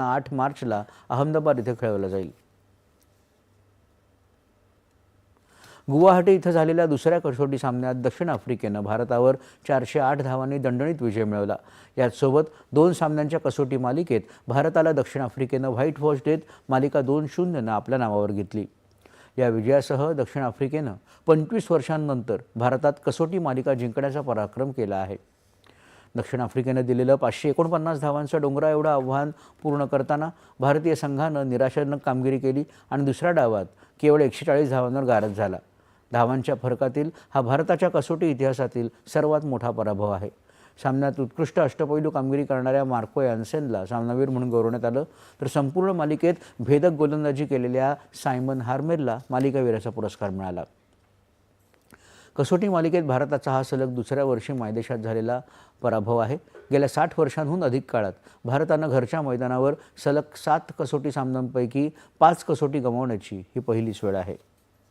आठ मार्चला अहमदाबाद इथे खेळवला जाईल. गुवाहाटी इथं झालेल्या दुसऱ्या कसोटी सामन्यात दक्षिण आफ्रिकेनं भारतावर चारशे आठ धावांनी दणदणीत विजय मिळवला. याचसोबत दोन सामन्यांच्या कसोटी मालिकेत भारताला दक्षिण आफ्रिकेनं व्हाईट वॉश देत मालिका दोन शून्यनं आपल्या नावावर घेतली. या विजयासह दक्षिण आफ्रिकेनं पंचवीस वर्षांनंतर भारतात कसोटी मालिका जिंकण्याचा पराक्रम केला आहे. दक्षिण आफ्रिकेनं दिलेलं पाचशे एकोणपन्नास धावांचं डोंगरा एवढं आव्हान पूर्ण करताना भारतीय संघानं निराशाजनक कामगिरी केली आणि दुसऱ्या डावात केवळ एकशे चाळीस धावांवर गारद झाला. धावांच्या फरकातील हा भारताच्या कसोटी इतिहासातील सर्वात मोठा पराभव आहे. सामन्यात उत्कृष्ट अष्टपैलू कामगिरी करणाऱ्या मार्को यान्सेनला सामनावीर म्हणून गौरवण्यात आलं. तर संपूर्ण मालिकेत भेदक गोलंदाजी केलेल्या सायमन हार्मेरला मालिकावीराचा पुरस्कार मिळाला. कसोटी मालिकेत भारताचा हा सलग दुसऱ्या वर्षी मायदेशात झालेला पराभव आहे. गेल्या साठ वर्षांहून अधिक काळात भारतानं घरच्या मैदानावर सलग सात कसोटी सामन्यांपैकी पाच कसोटी गमावण्याची ही पहिलीच वेळ आहे.